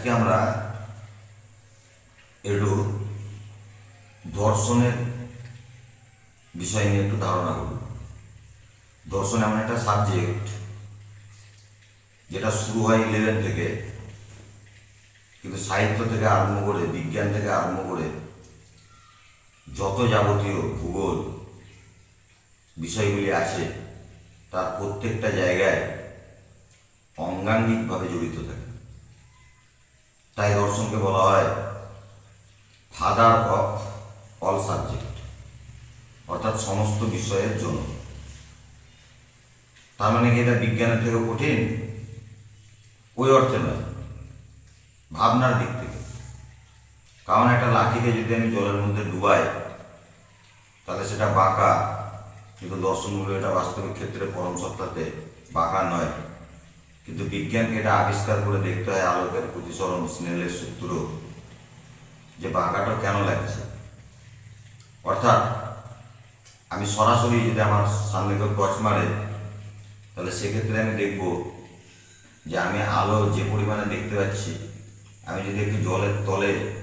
আজকে আমরা একটু দর্শনের বিষয় নিয়ে একটু ধারণা করব। দর্শন এমন একটা সাবজেক্ট যেটা শুরু হয় ইলেভেন থেকে, কিন্তু সাহিত্য থেকে আরম্ভ করে, বিজ্ঞান থেকে আরম্ভ করে যত যাবতীয় ভূগোল বিষয়গুলি আছে, তার প্রত্যেকটা জায়গায় অঙ্গাঙ্গিকভাবে জড়িত থাকে। তাই দর্শনকে বলা হয় ফাদার অফ অল সাবজেক্ট অর্থাৎ সমস্ত বিষয়ের জন্য। তার মানে কি এটা বিজ্ঞানের থেকেও কঠিন? ওই অর্থে নয়, ভাবনার দিক থেকে। কারণ একটা লাঠিকে যদি আমি জলের মধ্যে ডুবাই, তাহলে সেটা বাঁকা, কিন্তু দর্শনমূলক এটা বাস্তবিক ক্ষেত্রে পরম সত্তাতে বাঁকা নয়। কিন্তু বিজ্ঞানকে এটা আবিষ্কার করে দেখতে হয় আলোকের প্রতিসরণ স্নেলের সূত্র। যে বাঁকাটা কেন লাগছে? অর্থাৎ, আমি সরাসরি যদি আমার সামনে কেউ টর্চ মারে, তাহলে সেক্ষেত্রে আমি দেখব যে আমি আলো যে পরিমাণে দেখতে পাচ্ছি, আমি যদি একটু জলের তলে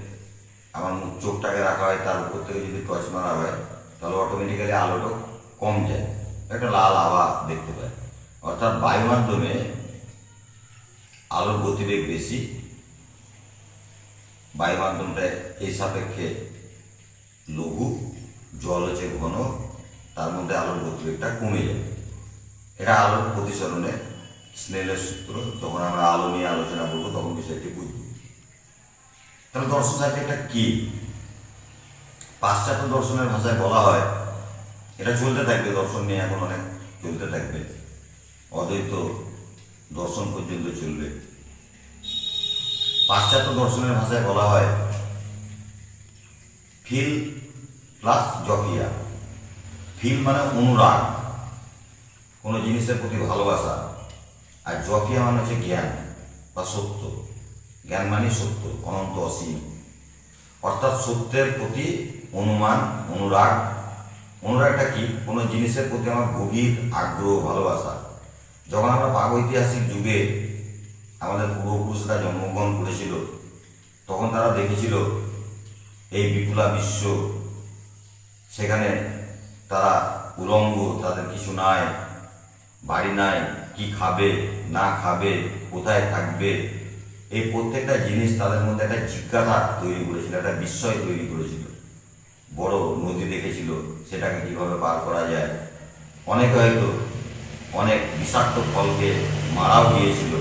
আমার চোখটাকে রাখা হয়, তার উপর থেকে যদি টর্চ মারা হয়, তাহলে অটোমেটিক্যালি আলোটা কম যায়। একটা লাল আভা দেখতে পাই। অর্থাৎ বায়ু মাধ্যমে আলোর গতিবেগ বেশি বায়ু মাধ্যমটা এই সাপেক্ষে লঘু জল হচ্ছে ঘন, তার মধ্যে আলোর গতিবেগটা কমে যায়। এটা আলোর প্রতিসরণে স্নেলের সূত্র, যখন আমরা আলো নিয়ে আলোচনা করব, তখন বিষয়টি বুঝব। তাহলে দর্শন সাহিত্যটা কি? পাশ্চাত্য দর্শনের ভাষায় বলা হয়, এটা চলতে থাকবে, দর্শন নিয়ে এখন অনেক চলতে থাকবে। অদ্বৈত দর্শন পর্যন্ত চলবে। পাশ্চাত্য দর্শনের ভাষায় বলা হয়, ফিল প্লাস জফিয়া ফিল মানে অনুরাগ, কোনো জিনিসের প্রতি ভালোবাসা। আর জফিয়া মানে হচ্ছে জ্ঞান বা সত্য। জ্ঞান মানে সত্য, অনন্ত অসীম। অর্থাৎ সত্যের প্রতি অনুমান, অনুরাগ। অনুরাগটা কি? কোনো জিনিসের প্রতি আমার গভীর আগ্রহ, ভালোবাসা। যখন আমরা প্রাগৈতিহাসিক যুগে আমাদের পূর্বপুরুষরা জন্মগ্রহণ করেছিল, তখন তারা দেখেছিল এই বিপুলা বিশ্ব। সেখানে তারা উলঙ্গ, তাদের কিছু নাই, বাড়ি নাই, কি খাবে, না খাবে, কোথায় থাকবে, এই প্রত্যেকটা জিনিস তাদের মধ্যে একটা জিজ্ঞাসা তৈরি করেছিল, একটা বিস্ময় তৈরি করেছিল। বড় নদী দেখেছিল, সেটাকে কীভাবে পার করা যায়। অনেকে হয়তো অনেক বিষাক্ত ফলকে মারাও গিয়েছিল।